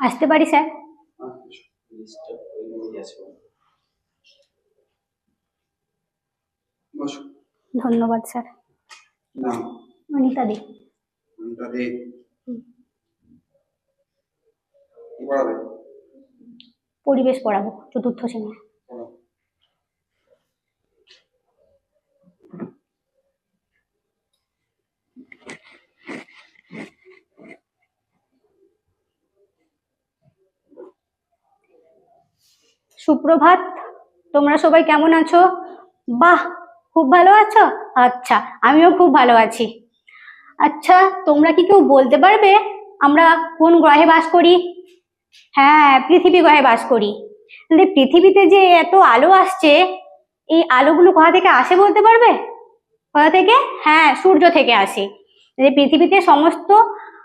আসতে পারি স্যার? ধন্যবাদ স্যার। নাম অনিতা দে অনিতা দে পরিবেশ পড়াবো চতুর্থ শ্রেণি সুপ্রভাত। তোমরা সবাই কেমন আছো? বাহ, খুব ভালো আছো? আচ্ছা আমিও খুব ভালো আছি। আচ্ছা তোমরা কি কেউ বলতে পারবে আমরা কোন গ্রহে বাস করি? হ্যাঁ পৃথিবী গ্রহে বাস করি। তাহলে পৃথিবীতে যে এত আলো আসছে, এই আলোগুলো কোথা থেকে আসে বলতে পারবে? কোথা থেকে? হ্যাঁ সূর্য থেকে আসে। যে পৃথিবীতে সমস্ত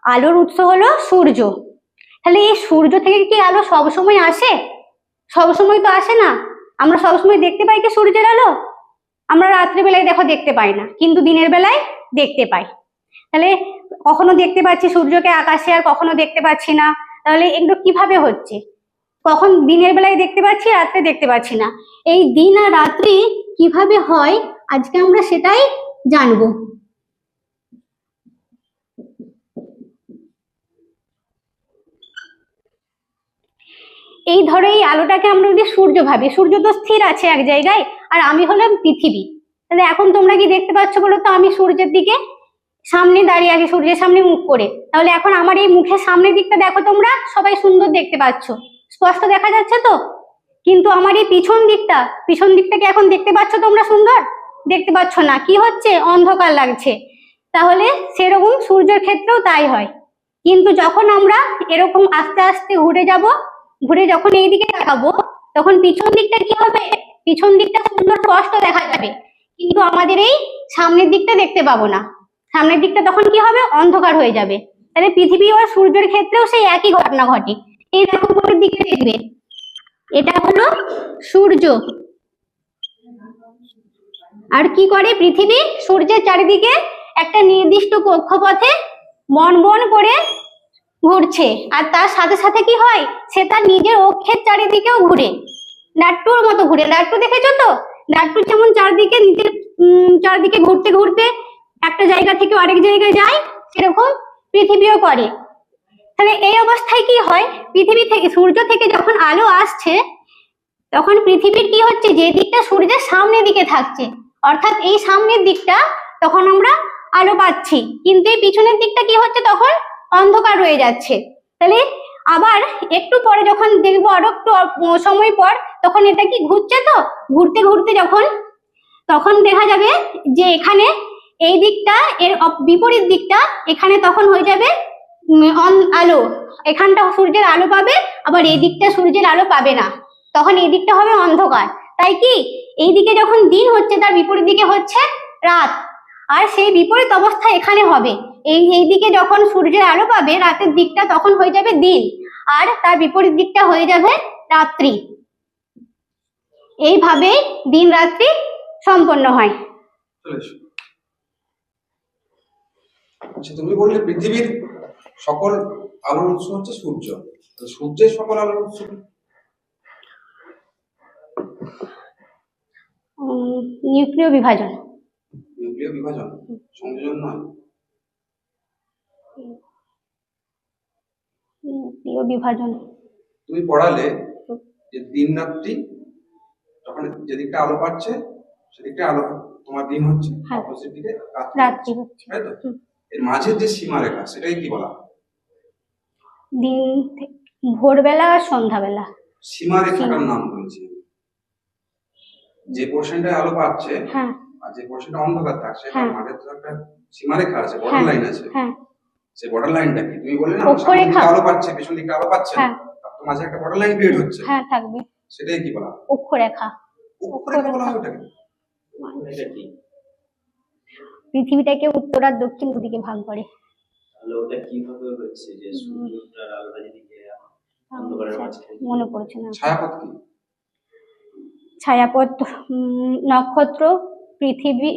আলোর উৎস হলো সূর্য। তাহলে এই সূর্য থেকে কি আলো সবসময় আসে? সবসময় তো আসে না। আমরা সবসময় দেখতে পাই কি সূর্যের আলো। আমরা রাত্রিবেলায় দেখো দেখতে পাই না, কিন্তু দিনের বেলায় দেখতে পাই। তাহলে কখনো দেখতে পাচ্ছি সূর্যকে আকাশে আর কখনো দেখতে পাচ্ছি না। তাহলে এগুলো কীভাবে হচ্ছে? কখন দিনের বেলায় দেখতে পাচ্ছি, রাত্রে দেখতে পাচ্ছি না। এই দিন আর রাত্রি কীভাবে হয়, আজকে আমরা সেটাই জানব। এই ধরো এই আলোটাকে আমরা যদি সূর্য ভাবি, সূর্য তো স্থির আছে এক জায়গায়, আর আমি হলাম পৃথিবী। তাহলে এখন তোমরা কি দেখতে পাচ্ছ বলো তো, আমি সূর্যের দিকে সামনে দাঁড়িয়ে আছি, সূর্যের সামনে মুখ করে। তাহলে এখন আমার এই মুখের সামনের দিকটা দেখো তোমরা, সবাই সুন্দর দেখতে পাচ্ছ। স্পষ্ট দেখা যাচ্ছে তো? কিন্তু আমার এই পিছন দিকটা, পিছন দিকটাকে এখন দেখতে পাচ্ছ তোমরা সুন্দর? দেখতে পাচ্ছ না। কি হচ্ছে? অন্ধকার লাগছে। তাহলে সেরকম সূর্যের ক্ষেত্রেও তাই হয়। কিন্তু যখন আমরা এরকম আস্তে আস্তে ঘুরে যাব ঘুরে যখন এই দিকে তাকাবো তখন পিছন দিকটা কি হবে? পিছন দিকটা সুন্দর স্পষ্ট দেখা যাবে। কিন্তু আমাদের এই সামনের দিকটা দেখতে পাবো না। সামনের দিকটা তখন কি হবে? অন্ধকার হয়ে যাবে। তাহলে পৃথিবী ও সূর্যের ক্ষেত্রেও সেই একই ঘটনা ঘটে। এই দেখো উপরের দিকে দেখবে। এটা হলো সূর্য। আর কি করে? পৃথিবী সূর্যের চারিদিকে একটা নির্দিষ্ট কক্ষপথে বন বন করে ঘুরছে। আর তার সাথে সাথে কি হয়? সে তার নিজের অক্ষের চারিদিকেও ঘুরে। লাট্টুর মতো ঘুরে। লাট্টু দেখেছ তো? লাট্টু যেমন চারদিকে নিজের চারদিকে ঘুরতে ঘুরতে একটা জায়গা থেকে আরেক জায়গায় যায়, সেরকম পৃথিবীও করে। তাহলে এই অবস্থায় কি হয়? পৃথিবী থেকে, সূর্য থেকে যখন আলো আসছে, তখন পৃথিবীর কি হচ্ছে? যে দিকটা সূর্যের সামনের দিকে থাকছে। অর্থাৎ এই সামনের দিকটা তখন আমরা আলো পাচ্ছি। কিন্তু এই পিছনের দিকটা কি হচ্ছে তখন? অন্ধকার রয়ে যাচ্ছে। তাহলে আবার একটু পরে যখন দেখব আরও একটু সময় পর, তখন এটা কি ঘুরছে তো? ঘুরতে ঘুরতে যখন, তখন দেখা যাবে যে এখানে এই দিকটা, এর বিপরীত দিকটা, এখানে তখন হয়ে যাবে আলো। এখানটা সূর্যের আলো পাবে, আবার এই দিকটা সূর্যের আলো পাবে না। তখন এই দিকটা হবে অন্ধকার। তাই কি? এই দিকে যখন দিন হচ্ছে, তার বিপরীত দিকে হচ্ছে রাত। আর সেই বিপরীত অবস্থা এখানে হবে। এই এই দিকে যখন সূর্যের আলো পাবে রাতের দিকটা তখন হয়ে যাবে দিন। আর তার বিপরীত দিকটা হয়ে যাবে রাত্রি। এইভাবে দিন রাত্রি সম্পন্ন হয়। আচ্ছা তুমি বললে পৃথিবীর সকল আলোর উৎস হচ্ছে সূর্য। সূর্যের সকল আলোর উৎস নিউক্লিয় বিভাজন। নিউক্লিয় বিভাজন। সংযোজন নয়। বিভাজন। তুমি পড়ালে যে দিন রাত্রি যখন যেদিকটা আলো পাচ্ছে সেদিকটা আলো তোমার দিন হচ্ছে হ্যাঁ। অপোজিট দিকে রাত্রি হচ্ছে। হচ্ছে। তাই তো? এর মাঝের যে সীমারেখা সেটাই কি বলা হয়? দিন ভোরবেলা আর সন্ধ্যাবেলা। সীমারেখাটার নাম বলছি যে পোর্শনটায় আলো পাচ্ছে হ্যাঁ। আর যে পোর্শনটা অন্ধকার থাকছে হ্যাঁ। তার মাঝে তো একটা সীমারেখা আছে বর্ডার হ্যাঁ। লাইন আছে। হ্যাঁ। সেই বর্ডার লাইনটা কি? তুমি বললে না অক্ষরেখা। আলো পাচ্ছে পেছন দিকে আলো পাচ্ছে হ্যাঁ। তো মাঝে একটা বর্ডার লাইন ক্রিয়েট হচ্ছে। হ্যাঁ থাকবে। সেটাই কি বলা অক্ষরেখা অক্ষরেখা বলা হয় ওটাকে। এটা কি? পৃথিবীটাকে উত্তর আর দক্ষিণ দুদিকে ভাগ করে। তাহলে ওটা কীভাবে হচ্ছে যে সূর্যটার আলোটা যেদিকে অন্ধকারের মাঝখানে মনে পড়ছে না। ছায়াপথ কি? ছায়াপথ উম, নক্ষত্র পৃথিবী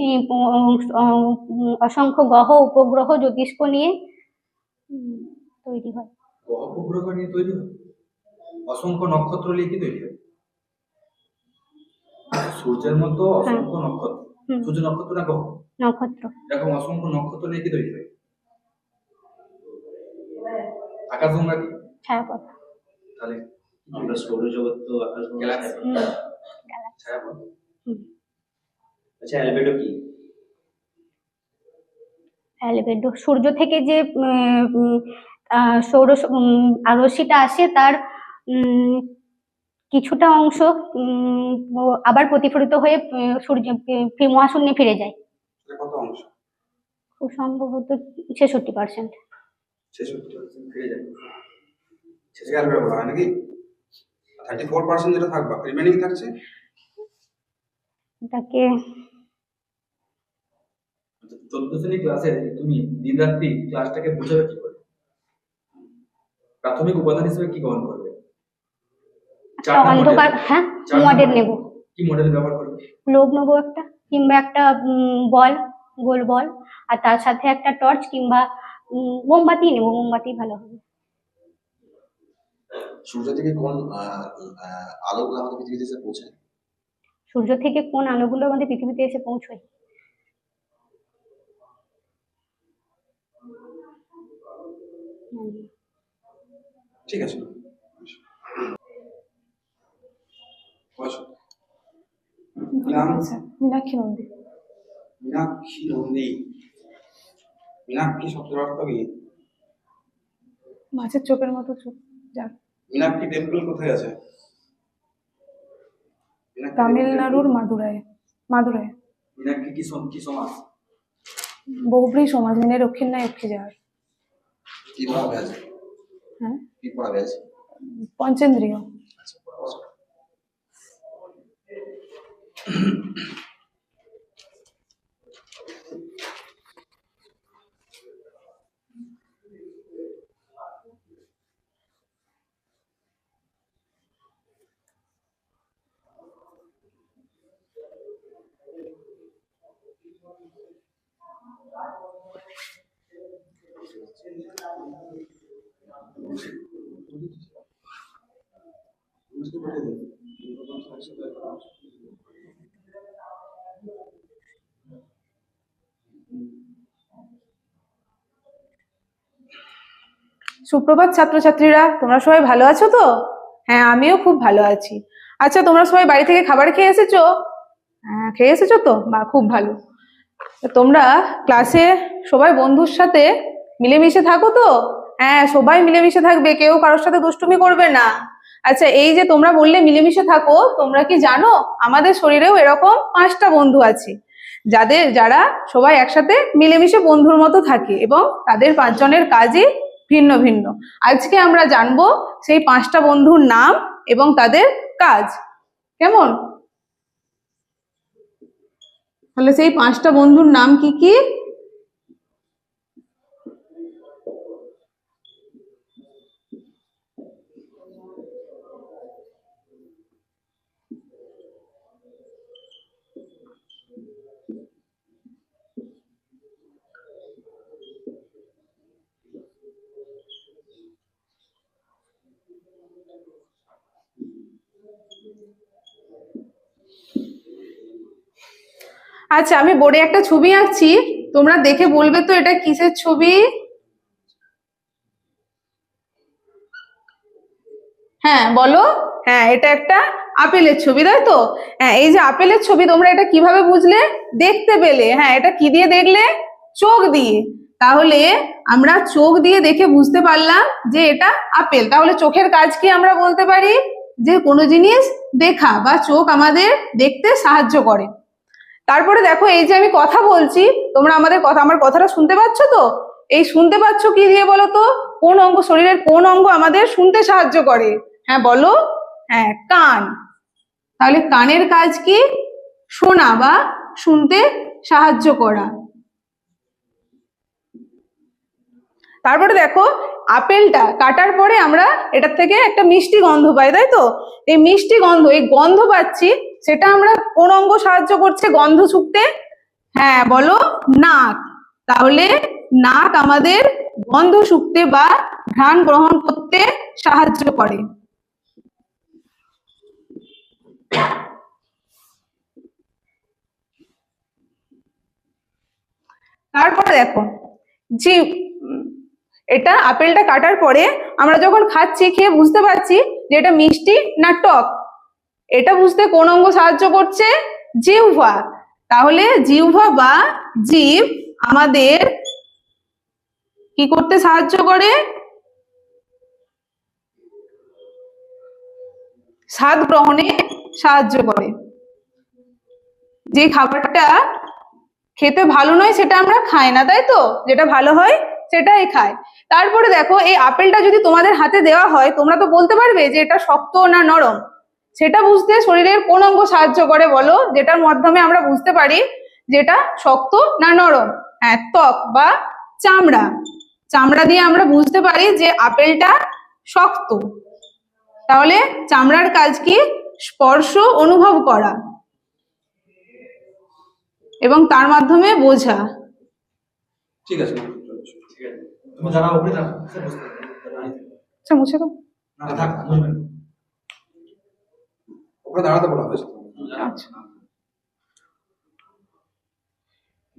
অসংখ্য গ্রহ উপগ্রহ জ্যোতিষ্ক নিয়ে তৈরি হয়। গ্রহ উপগ্রহ নিয়ে তৈরি হয়? অসংখ্য নক্ষত্র নিয়ে কি তৈরি হয়? সূর্যের মতো অসংখ্য নক্ষত্র। সূর্য নক্ষত্র না গ্রহ? নক্ষত্র। এরকম অসংখ্য নক্ষত্র নিয়ে কি তৈরি হয়? আকাশগঙ্গা কি? ছায়াপথ তাহলে আমরা সৌরজগৎ তো আকাশ। হুম ছায়াপথ আচ্ছা অ্যালবেডো কি? অ্যালবেডো সূর্য থেকে যে সৌর রশ্মিটা আসে তার কিছুটা অংশ আবার প্রতিফলিত হয়ে সূর্য মহাশূন্যে ফিরে যায়। খুব সম্ভবত ছেষট্টি পার্সেন্ট। ছেষট্টি ফিরে যায় সেটাকে অ্যালবেডো বলা হয় নাকি থার্টি ফোর পার্সেন্ট যেটা থাকবে রিমেনিং থাকছে এটাকে চোদ্দ শ্রেণি ক্লাসে তুমি দিন রাত্রি ক্লাসটাকে বোঝাবে কি করে? প্রাথমিক উপাদান হিসেবে কি গ্রহণ করবে? অন্ধকার হ্যাঁ? মডেল নেব। কি মডেল ব্যবহার করবে? গ্লোব নেব একটা কিংবা একটা বল গোল বল আর তার সাথে একটা টর্চ কিংবা মোমবাতি নেব মোমবাতি ভালো হবে। সূর্য থেকে কোন আলোগুলো আমাদের পৃথিবীতে এসে পৌঁছায়? সূর্য থেকে কোন আলোগুলো আমাদের পৃথিবীতে এসে পৌঁছয়? ঠিক আছে। বসো। নাম মীনাক্ষী নন্দী। মীনাক্ষী নন্দী। মীনাক্ষী শব্দের অর্থ কি? মাছের চোখের মতো চোখ। যাক মীনাক্ষী টেম্পল কোথায় আছে? তামিলনাড়ুর মাদুরায় মাদুরায় মীনাক্ষী কি সমাজ? বহুব্রী সমাজ মিনে রক্ষিণ নাই অক্ষী যাওয়ার কি পড়াবে আছে হ্যাঁ কি পড়াবে আছে পঞ্চেন্দ্রিয় আচ্ছা সুপ্রভাত ছাত্রছাত্রীরা, তোমরা সবাই ভালো আছো তো? হ্যাঁ আমিও খুব ভালো আছি। আচ্ছা তোমরা সবাই বাড়ি থেকে খাবার খেয়ে এসেছ? হ্যাঁ খেয়ে এসেছ তো? বা, খুব ভালো। তোমরা ক্লাসে সবাই বন্ধুর সাথে মিলেমিশে থাকো তো? হ্যাঁ সবাই মিলেমিশে থাকবে, কেউ কারোর সাথে দুষ্টুমি করবে না। আচ্ছা এই যে তোমরা বললে মিলেমিশে থাকো, তোমরা কি জানো? আমাদের শরীরেও এরকম পাঁচটা বন্ধু আছে। যাদের, যারা সবাই একসাথে মিলেমিশে বন্ধুর মতো থাকে এবং তাদের পাঁচজনের কাজই ভিন্ন ভিন্ন। আজকে আমরা জানব সেই পাঁচটা বন্ধুর নাম এবং তাদের কাজ। কেমন? তাহলে সেই পাঁচটা বন্ধুর নাম কি কি? আচ্ছা আমি বোর্ডে একটা ছবি আঁকছি। তোমরা দেখে বলবে তো এটা কিসের ছবি? হ্যাঁ বলো। হ্যাঁ এটা একটা আপেলের ছবি, তাই তো? হ্যাঁ এই যে আপেলের ছবি, তোমরা এটা কীভাবে বুঝলে? দেখতে পেলে। হ্যাঁ এটা কি দিয়ে দেখলে? চোখ দিয়ে। তাহলে আমরা চোখ দিয়ে দেখে বুঝতে পারলাম যে এটা আপেল। তাহলে চোখের কাজ কি আমরা বলতে পারি? যে কোনো জিনিস দেখা বা চোখ আমাদের দেখতে সাহায্য করে। তারপরে দেখো, এই যে আমি কথা বলছি, তোমরা আমাদের কথা, আমার কথাটা শুনতে পাচ্ছ তো? এই শুনতে পাচ্ছ কি দিয়ে বলো তো? কোন অঙ্গ শরীরের কোন অঙ্গ আমাদের শুনতে সাহায্য করে? হ্যাঁ বলো। হ্যাঁ কান। তাহলে কানের কাজ কি? শোনা বা শুনতে সাহায্য করা। তারপরে দেখো, আপেলটা কাটার পরে আমরা এটার থেকে একটা মিষ্টি গন্ধ পাই, তাই তো? এই মিষ্টি গন্ধ, এই গন্ধ পাচ্ছি সেটা আমরা কোন অঙ্গ সাহায্য করছে গন্ধ শুকতে? হ্যাঁ বলো, নাক। তাহলে নাক আমাদের গন্ধ শুকতে বা ঘ্রাণ গ্রহণ করতে সাহায্য করে। তারপরে দেখো, যে এটা আপেলটা কাটার পরে আমরা যখন খাচ্ছি, খেয়ে বুঝতে পারছি যে এটা মিষ্টি না টক। এটা বুঝতে কোন অঙ্গ সাহায্য করছে? জিহ্বা। তাহলে জিহ্বা বা জীব আমাদের কি করতে সাহায্য করে? স্বাদ গ্রহণে সাহায্য করে। যে খাবারটা খেতে ভালো নয় সেটা আমরা খাই না, তাই তো? যেটা ভালো হয় সেটাই খাই। তারপরে দেখো, এই আপেলটা যদি তোমাদের হাতে দেওয়া হয়, তোমরা তো বলতে পারবে যে এটা শক্ত না নরম। সেটা বুঝতে শরীরের কোন অঙ্গ সাহায্য করে বলো? যেটার মাধ্যমে আমরা বুঝতে পারি যেটা শক্ত না নরম? হ্যাঁ ত্বক বা চামড়া। চামড়া দিয়ে আমরা বুঝতে পারি যে আপেলটা শক্ত। তাহলে চামড়ার কাজ কি? স্পর্শ অনুভব করা। এবং তার মাধ্যমে বোঝা। ঠিক আছে ঠিক আছে। তুমি দাঁড়াও উপরে দাঁড়াও সে বুঝতে পারবে। দাঁড়িয়ে থাকো। আচ্ছা মুছে দাও না দাঁড়াতে বলা হয়েছে।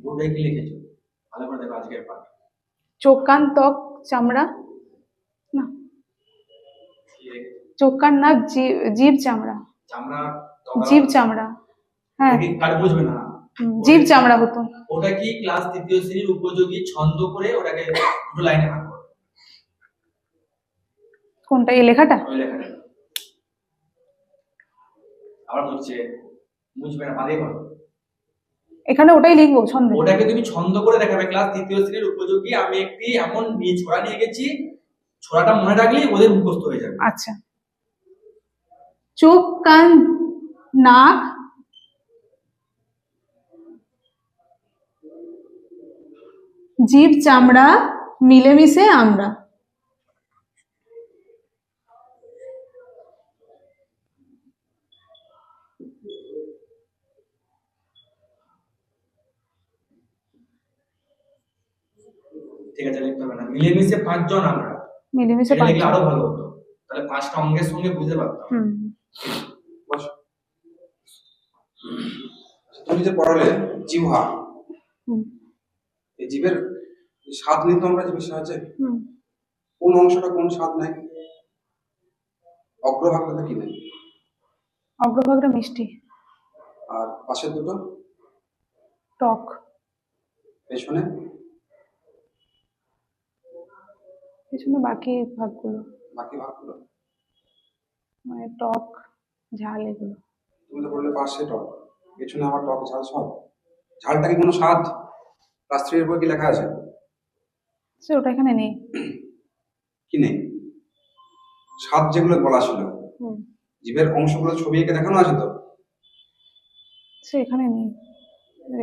বোর্ডে কি লিখেছো? ভালো করে দেখো আজকের পাঠ। চোখ কান ত্বক চামড়া? না। চোখ কান নাক জি- জিভ চামড়া। চামড়া জিভ চামড়া। হ্যাঁ। কার বুঝবে না। জিভ চামড়া হতো। ওটা কি ক্লাস তৃতীয় শ্রেণির উপযোগী ছন্দ করে ওটাকে দুটো লাইনে ভাগ করো? কোনটা এই লেখাটা? ওই লেখাটা। আবার মুছবে না করো এখানে ওটাই লিখব ছন্দে। ওটাকে তুমি ছন্দ করে দেখাবে। ক্লাস তৃতীয় শ্রেণির উপযোগী আমি একটি এমন নিয়ে ছোড়া নিয়ে গেছি ছোড়াটা মনে রাখলেই ওদের মুখস্থ হয়ে যাবে। আচ্ছা। চোখ কান নাক। জিভ চামড়া মিলেমিশে আমরা। ঠিক আছে লিখতে হবে না। মিলেমিশে পাঁচজন আমরা। মিলেমিশে পাঁচজন। আরও ভালো হতো। তাহলে পাঁচটা অঙ্গের সঙ্গে বুঝতে পারতাম। আচ্ছা, তুমি যে পড়ালে জিহ্বা। হুম। এই জীবের স্বাদ নিতে আমরা জীবের সাহায্যে হুম। কোন অংশটা কোন স্বাদ নেয়? অগ্রভাগটা কি নেয়? অগ্রভাগটা মিষ্টি। আর পাশের দুটো? টক। পেছনে? পেছনে বাকি ভাগগুলো। বাকি ভাগগুলো? মানে টক ঝাল এগুলো। তুমি তো বললে পাশে টক। পেছনে আবার টক ঝাল সব? ঝালটা কি কোনো স্বাদ? ক্লাস থ্রি বই কি লেখা আছে? সে ওটা এখানে নেই। কি নেই? স্বাদ যেগুলো বলা ছিল। জীবের অংশগুলো ছবি এঁকে দেখানো আছে তো? সে এখানে নেই।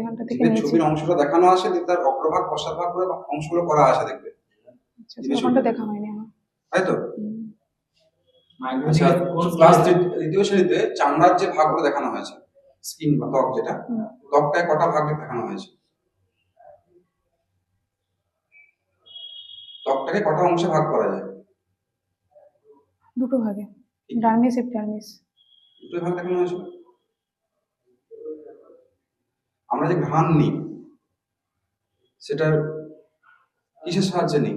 এখানটা থেকে ছবির অংশটা দেখানো আছে তার অগ্রভাগ পশ্চাৎভাগ করে অংশগুলো করা আছে দেখবে। আচ্ছা, দেখা হয়নি আমার। তাই তো? আচ্ছা ক্লাস দ্বিতীয় শ্রেণীতে চামড়ার যে ভাগগুলো দেখানো হয়েছে স্কিন বা ত্বক যেটা। ত্বকটায় কটা ভাগ দেখানো হয়েছে? ত্বকটাকে কটা অংশে ভাগ করা যায়? দুটো ভাগে। ডার্মিস এপিডার্মিস দুটোই ভাগ দেখানো হয়েছিল আমরা যে ঘ্রাণ নিই সেটার কিসের সাহায্যে নিই?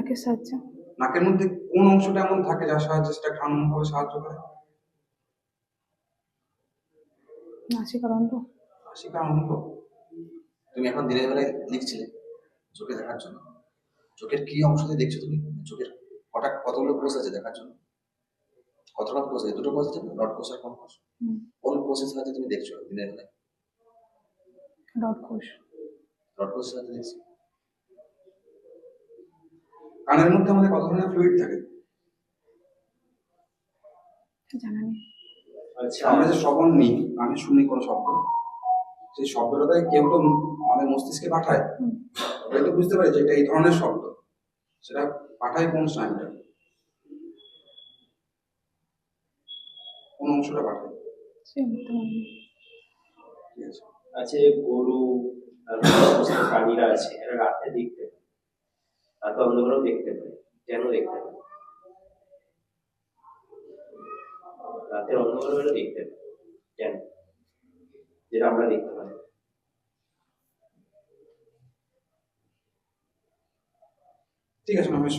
নাকের সাহায্যে। নাকের মধ্যে কোন অংশটা এমন থাকে যার সাহায্যে সেটা ঘ্রাণ অনুভবে সাহায্য করে? নাসিকার অন্ধ নাসিকা অনুভব তুমি এখন দিনের বেলায় লিখছিলে চোখে দেখার জন্য। চোখের কি অংশ দিয়ে দেখছ তুমি? চোখের কটা কতগুলো কোষ আছে দেখার জন্য? কতটা কোষ আছে দুটো কোষ আছে রড কোষ আর কোন কোষ। কোন কোষের সাহায্যে তুমি দেখছ দিনের বেলায়? রড কোষ রড কোষের সাহায্যে দেখছ? কানের মধ্যে আমাদের কত ধরনের ফ্লুইড থাকে? জানা নেই। আচ্ছা। আমরা যে শ্রবণ নিই কানে শুনি কোনো শব্দ সেই শব্দটা কেউ তো আমাদের মস্তিষ্কে পাঠায়। আমরা তো বুঝতে পারি যে এটা এই ধরনের শব্দ। সেটা পাঠায় কোন স্নায়ুটা? কোন অংশটা পাঠায়? সে নেই। ঠিক আছে। আছে গরু প্রাণীরা আছে এরা রাতে দেখতে পায়। রাতে দেখতে পাই কেন দেখতে পাই রাতের অন্ধকারে দেখতে পাই কেন যেটা আমরা দেখতে পাই। ঠিক আছে রমেশ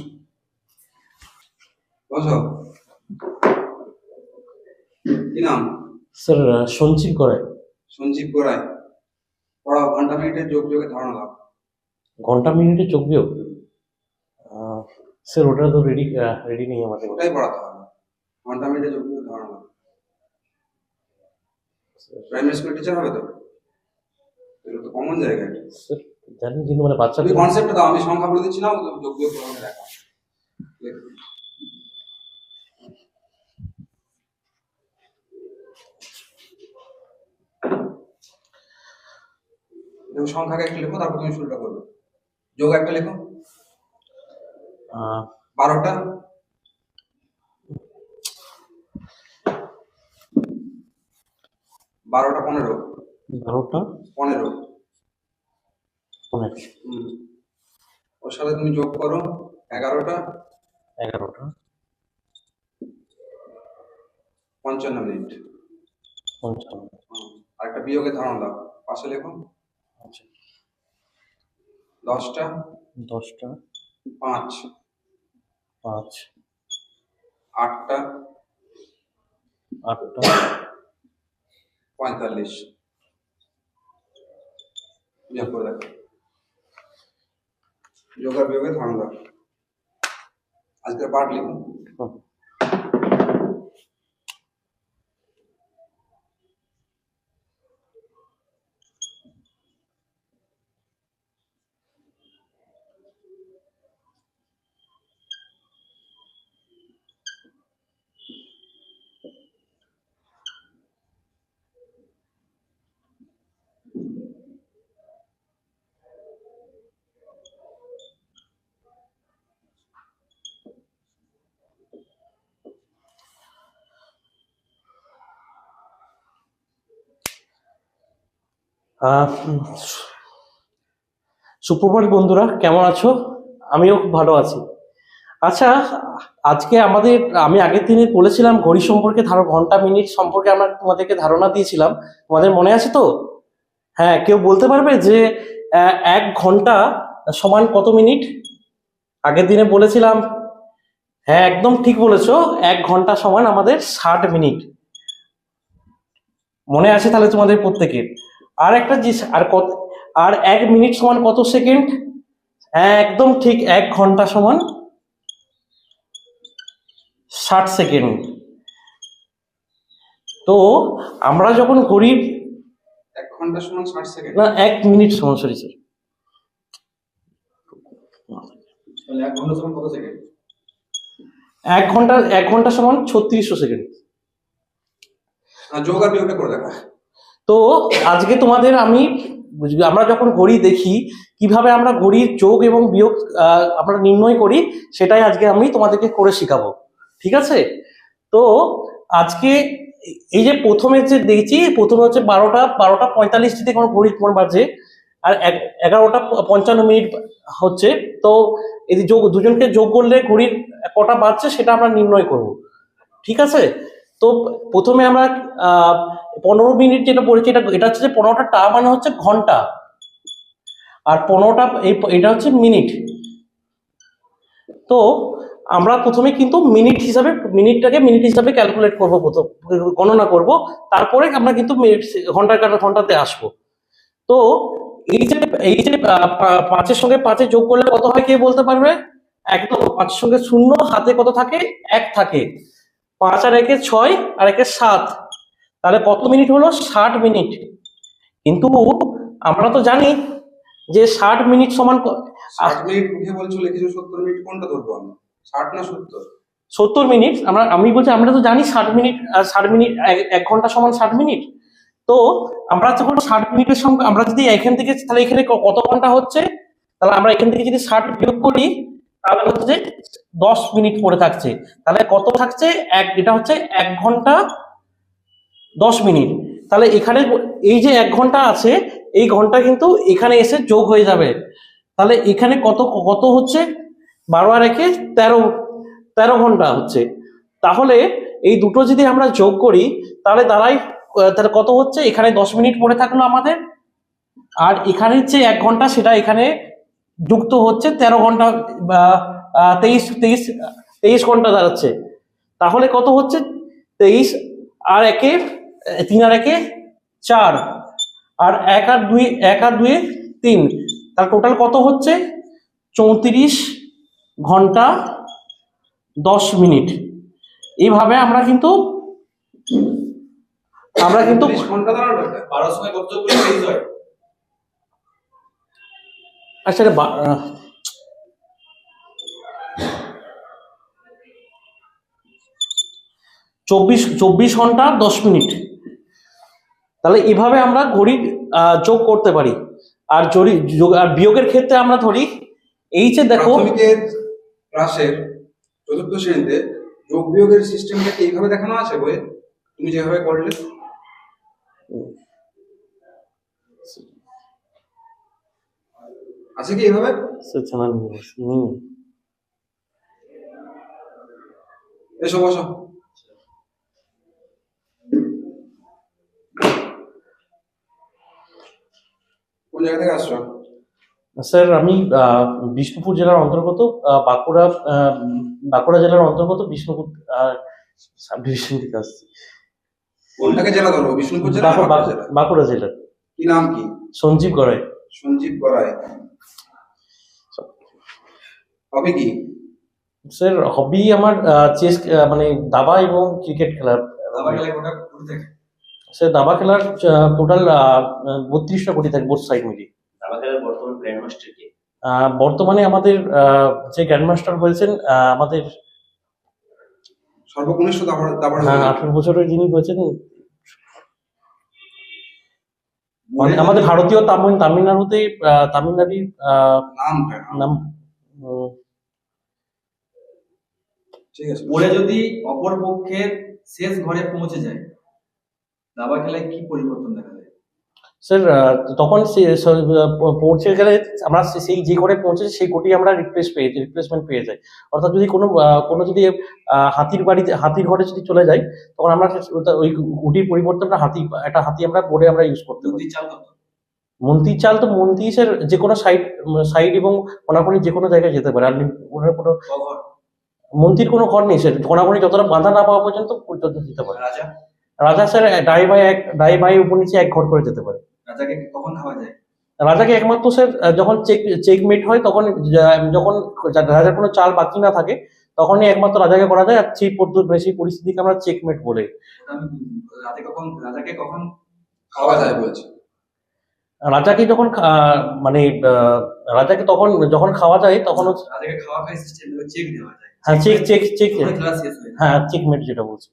বসো। কি নাম? স্যার সঞ্জীব করে সঞ্জীব গোড়ায় পড়াও ঘণ্টা মিনিটের যোগ যোগে ধারণা দাও। ঘণ্টা মিনিটে চোখ বিয়োগ? স্যার ওটা তো রেডি রেডি নেই আমাদের। ওটাই পড়াতে হবে। যোগ যোগে ধারণা প্রাইমারি স্কুল টিচার হবে তো? এটা তো কমন জায়গা। স্যার জানেন কিন্তু মানে তুমি বাচ্চাদের কনসেপ্টটা দাও আমি সংখ্যা বলে দিচ্ছি না ও যোগ বিয়োগ করে আমাকে দেখাও লেখো। দেখো সংখ্যাকে একটা লেখো তারপর তুমি শুরুটা করবে। যোগ একটা লেখো। বারোটা? বারোটা পনেরো। বারোটা? পনেরো। পনেরো। ওর সাথে তুমি যোগ করো এগারোটা? এগারোটা। পঞ্চান্ন মিনিট। পঞ্চান্ন। আর একটা বিয়োগের ধারণা দাও। পাশে লেখো। আচ্ছা। দশটা? দশটা। পাঁচ। পাঁচ আটটা আটটা পঁয়তাল্লিশ বিয়োগ করে দেখো যোগ আর বিয়োগের ধারণা দাও আজকের পাঠ লিখো সুপ্রভাত বন্ধুরা, কেমন আছো? আমিও ভালো আছি। আচ্ছা আজকে আমাদের, আমি আগের দিনে বলেছিলাম ঘড়ি সম্পর্কে ঘণ্টা, মিনিট সম্পর্কে আমরা তোমাদেরকে ধারণা দিয়েছিলাম। তোমাদের মনে আছে তো? হ্যাঁ কেউ বলতে পারবে যে এক ঘণ্টা সমান কত মিনিট? আগের দিনে বলেছিলাম। হ্যাঁ একদম ঠিক বলেছ, এক ঘণ্টা সমান আমাদের ষাট মিনিট। মনে আছে তাহলে তোমাদের প্রত্যেকের। আর একটা জিনিস আর কত আর এক মিনিট সমান কত সেকেন্ড? হ্যাঁ একদম ঠিক এক ঘণ্টা সমান ষাট সেকেন্ড। তো আমরা যখন ঘড়ির এক ঘণ্টা সমান ষাট সেকেন্ড। না এক মিনিট সমান সরি স্যার এক ঘণ্টা সমান কত সেকেন্ড? এক ঘণ্টা এক ঘণ্টা সমান ছত্রিশশো সেকেন্ড। যোগ আর বিয়োগটা করে দেখো। তো আজকে তোমাদের আমি আমরা যখন ঘড়ি দেখি, কীভাবে আমরা ঘড়ির যোগ এবং বিয়োগ আমরা নির্ণয় করি, সেটাই আজকে আমি তোমাদেরকে করে শেখাবো। ঠিক আছে? তো আজকে এই যে প্রথমে যে দেখছি, প্রথমে হচ্ছে বারোটা বারোটা পঁয়তাল্লিশ থেকে কোনো ঘড়ি তোমার বাজে, আর এগারোটা পঞ্চান্ন মিনিট হচ্ছে। তো এই যোগ, দুজনকে যোগ করলে ঘড়ির কটা বাজছে সেটা আমরা নির্ণয় করব। ঠিক আছে? তো প্রথমে আমরা পনেরো মিনিট যেটা পড়েছি, এটা এটা হচ্ছে যে পনেরোটা টা মানে হচ্ছে ঘণ্টা। আর পনেরোটা, এই, এটা হচ্ছে মিনিট। তো আমরা প্রথমে কিন্তু মিনিট হিসাবে, মিনিটটাকে মিনিট হিসাবে ক্যালকুলেট করব প্রথম, গণনা করব। তারপরে আমরা কিন্তু ঘণ্টার কাটা ঘন্টাতে আসব। তো এই যে এই যে পাঁচের সঙ্গে পাঁচে যোগ করলে কত হয় কে বলতে পারবে? একদম পাঁচের সঙ্গে শূন্য, হাতে কত থাকে? এক থাকে। পাঁচ আর একে ছয় আর একে সাত। তাহলে কত মিনিট হলো? ষাট মিনিট। কিন্তু আমরা তো জানি যে ষাট মিনিট সমান ক- ষাট মিনিট উঠে বলছো লিখেছো সত্তর মিনিট কোনটা ধরবো আমি? ষাট না সত্তর? সত্তর মিনিট। আমরা আমি বলছি আমরা তো জানি ষাট মিনিট আর ষাট মিনিট এক- ঘণ্টা সমান ষাট মিনিট। তো আমরা যখন ষাট মিনিটের সঙ্গে আমরা যদি এখান থেকে তাহলে এখানে কত ঘণ্টা হচ্ছে? তাহলে আমরা এখান থেকে যদি ষাট বিয়োগ করি তাহলে হচ্ছে যে দশ মিনিট পড়ে থাকছে। তাহলে কত থাকছে? এক, এটা হচ্ছে এক ঘণ্টা দশ মিনিট। তাহলে এখানে এই যে এক ঘণ্টা আছে, এই ঘণ্টা কিন্তু এখানে এসে যোগ হয়ে যাবে। তাহলে এখানে কত কত হচ্ছে? বারো আর একে তেরো তেরো ঘণ্টা হচ্ছে। তাহলে এই দুটো যদি আমরা যোগ করি, তাহলে দাঁড়াই, তাহলে কত হচ্ছে? এখানে দশ মিনিট পরে থাকল আমাদের। আর এখানে যে এক ঘণ্টা, সেটা এখানে যুক্ত হচ্ছে তেরো ঘণ্টা, বা তেইশ তেইশ তেইশ ঘণ্টা দাঁড়াচ্ছে। তাহলে কত হচ্ছে? তেইশ আর একে তিন আর একে চার। আর এক আর দুই, এক আর দুই তিন। তার টোটাল কত হচ্ছে? চৌত্রিশ ঘণ্টা দশ মিনিট। এইভাবে আমরা কিন্তু আমরা কিন্তু ঘণ্টা দাঁড়াল? এটা বারোর সময় কত হয়। আচ্ছা চব্বিশ চব্বিশ ঘণ্টা দশ মিনিট। তাহলে এভাবে আমরা আহ, যোগ করতে পারি। আর জড়ি আর বিয়োগের ক্ষেত্রে আমরা ধরি এই যে দেখো ক্লাসের চতুর্থ শ্রেণীতে যোগ বিয়োগের সিস্টেমটা কি এইভাবে দেখানো আছে বইয়ে? তুমি যেভাবে করলে। আছে কি এইভাবে এসো বসো। কোন জায়গা থেকে আসছো? স্যার আমি বিষ্ণুপুর জেলার অন্তর্গত বাঁকুড়া বাঁকুড়া জেলার অন্তর্গত বিষ্ণুপুর সাব থেকে আসছি। কোনটাকে জেলা ধরো? বিষ্ণুপুর জেলা বাঁকুড়া জেলার কি নাম কি? সঞ্জীব গড়াই। সঞ্জীব গড়াই। হবে কি? স্যার হবি আমার চেস মানে দাবা এবং ক্রিকেট খেলা দাবা খেলায় কোটা কোটি থাকে? স্যার দাবা খেলার টোটাল বত্রিশটা কোটি থাকে বোর্ড সাইড মিলিয়ে। দাবা খেলার বর্তমান গ্র্যান্ড মাস্টার কে? আহ, বর্তমানে আমাদের আহ, যে গ্র্যান্ডমাস্টার হয়েছেন আহ, আমাদের সর্বকনিষ্ঠ দাবার দাবার আঠারো বছরের যিনি হয়েছেন মানে আমাদের ভারতীয় তামিল তামিলনাড়ুতে আহ, তামিলনাড়ুর আহ, নাম উম, ঠিক আছে? ওরা যদি অপর পক্ষের শেষ ঘরে পৌঁছে যায় দাবা খেলায় কি পরিবর্তন দেখা যায়? স্যার তখন পৌঁছে গেলে আমরা সেই যে পৌঁছেছি সেই কোটি আমরা রিপ্লেস পেয়ে রিপ্লেসমেন্ট পেয়ে যাই। অর্থাৎ যদি কোনো কোনো যদি হাতির বাড়িতে হাতির ঘরে যদি চলে যাই তখন আমরা ওই কোটির পরিবর্তে আমরা হাতি একটা হাতি আমরা পরে আমরা ইউজ করতে পারি। মন্ত্রী চাল তো মন্ত্রী স্যার যে কোনো সাইড সাইড এবং কোনাকুনি যে কোনো জায়গায় যেতে পারে। আর ওনার কোনো মন্ত্রীর কোনো ঘর নেই স্যার কোনাকুনি যতটা বাধা না পাওয়া পর্যন্ত পর্যন্ত যেতে পারে রাজা রাজা স্যার ডাই বাই এক ডাই বাই উপর নিচে এক ঘর করে যেতে পারে রাজাকে কখন খাওয়া যায় রাজাকে একমাত্র স্যার যখন চেক চেকমেট হয় তখন যখন রাজার কোনো চাল বাকি না থাকে তখনই একমাত্র রাজাকে করা যায় আর সেই পদ্ধতি মানে সেই পরিস্থিতিকে আমরা চেকমেট বলে কখন রাজাকে কখন খাওয়া যায় বলছে রাজাকে যখন মানে রাজাকে তখন যখন খাওয়া যায় তখন রাজাকে খাওয়া খাই সিস্টেম চেক দেওয়া যায় হ্যাঁ চেক চেক চেক হ্যাঁ চেকমেট যেটা বলছি।